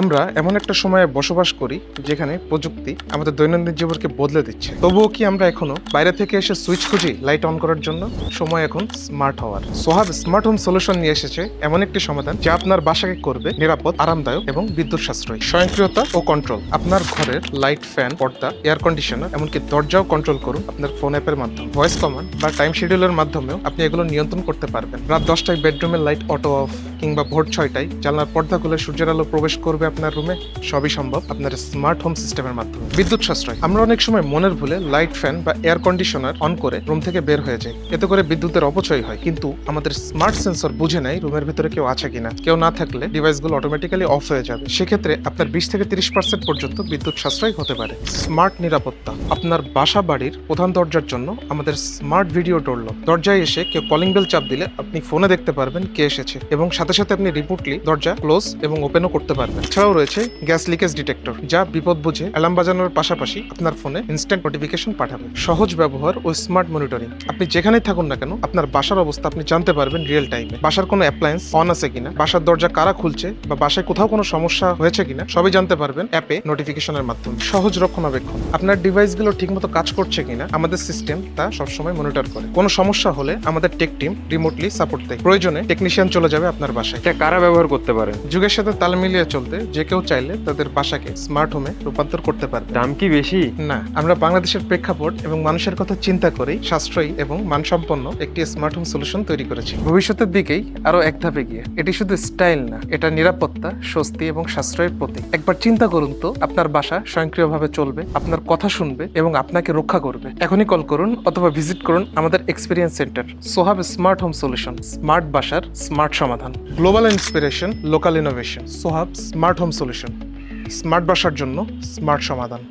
আমরা এমন একটা সময়ে বসবাস করি যেখানে প্রযুক্তি আমাদের দৈনন্দিন জীবনকে বদলে দিচ্ছে। তবুও কি আমরা এখনও বাইরে থেকে এসে সুইচ খুঁজি লাইট অন করার জন্য? সময় এখন স্মার্ট হওয়ার। সোহাব স্মার্ট হোম সলিউশন নিয়ে এসেছে এমন একটি সমাধান যা আপনার বাসাকে করবে নিরাপদ, আরামদায়ক এবং বিদ্যুৎ সাশ্রয়ী স্বয়ংক্রিয়তা ও কন্ট্রোল আপনার ঘরের লাইট ফ্যান পর্দা এয়ার কন্ডিশনার এমনকি দরজাও কন্ট্রোল করুন আপনার ফোন অ্যাপের মাধ্যমে। ভয়েস কমান্ড বা টাইম শিডিউলের মাধ্যমেও আপনি এগুলো নিয়ন্ত্রণ করতে পারবেন। রাত দশটায় বেডরুমের লাইট অটো অফ কিংবা ভোর ছয়টায় জানলার পর্দা খুলে সূর্যের আলো প্রবেশ করবে আপনার রুমে সবই সম্ভব আপনার স্মার্ট হোম সিস্টেমের মাধ্যমে। বিদ্যুৎ সাশ্রয়। আমরা অনেক সময় মনের ভুলে লাইট ফ্যান বা এয়ার কন্ডিশনার অন করে রুম থেকে বের হয়ে যায় এতে করে বিদ্যুতের অপচয় হয়। কিন্তু আমাদের স্মার্ট সেন্সর বুঝে নেয় রুমের ভিতরে কেউ আছে কিনা। কেউ না থাকলে ডিভাইসগুলো অটোমেটিক্যালি অফ হয়ে যাবে। সেক্ষেত্রে আপনার বিশ থেকে তিরিশ পার্সেন্ট পর্যন্ত বিদ্যুৎ সাশ্রয় হতে পারে। স্মার্ট নিরাপত্তা। আপনার বাসা বাড়ির প্রধান দরজার জন্য আমাদের স্মার্ট ভিডিও ডোর দরজায় এসে কেউ কলিং বেল চাপ দিলে আপনি ফোনে দেখতে পারবেন কে এসেছে। এবং সাথে সাথে আপনি রিপোর্টলি দরজা ক্লোজ এবং ওপেনও করতে পারবেন। এছাড়াও রয়েছে গ্যাস লিকেজ ডিটেক্টর যা বিপদ বুঝে অ্যালার্ম বাজানোর পাশাপাশি আপনার ফোনে ইনস্ট্যান্ট নোটিফিকেশন পাঠাবে। সহজ ব্যবহার ও স্মার্ট মনিটরিং আপনি যেখানেই থাকুন না কেন আপনার বাসার অবস্থা আপনি জানতে পারবেন রিয়েল টাইমে বাসার কোনো অ্যাপ্লায়েন্স অন আছে কিনা বাসার দরজা কারা খুলছে বা বাসায় কোথাও কোনো সমস্যা হয়েছে কিনা সবই জানতে পারবেন অ্যাপে নোটিফিকেশনের মাধ্যমে। সহজ রক্ষণাবেক্ষণ। আপনার ডিভাইসগুলো ঠিকমতো কাজ করছে কিনা আমাদের সিস্টেম তা সবসময় মনিটর করে। কোনো সমস্যা হলে আমাদের টেক টিম রিমোটলি সাপোর্ট দেয়। প্রয়োজনে টেকনিশিয়ান চলে যাবে আপনার বাসায়। এটা কারা ব্যবহার করতে পারে? যুগের সাথে তাল মিলিয়ে চলতে যে কেউ চাইলে তাদের বাসাকে স্মার্ট হোমে রূপান্তর করতে পারবে। দাম কি বেশি? না আমরা বাংলাদেশের প্রেক্ষাপট এবং মানুষের কথা চিন্তা করেই সাশ্রয়ী এবং মানসম্পন্ন একটি স্মার্ট হোম সলিউশন তৈরি করেছি। ভবিষ্যতের দিকেই আরও এক ধাপে গিয়ে এটি শুধু স্টাইল না এটা নিরাপত্তা স্বস্তি এবং সাশ্রয়ের প্রতীক। একবার চিন্তা করুন তো আপনার বাসা স্বয়ংক্রিয়ভাবে চলবে আপনার কথা শুনবে এবং আপনাকে রক্ষা করবে। এখনই কল করুন অথবা ভিজিট করুন আমাদের experience centre Sohab smart home solution smart বাসার স্মার্ট সমাধান। Global inspiration local innovation Sohab smart home solution. Smart বাসার জন্য স্মার্ট সমাধান।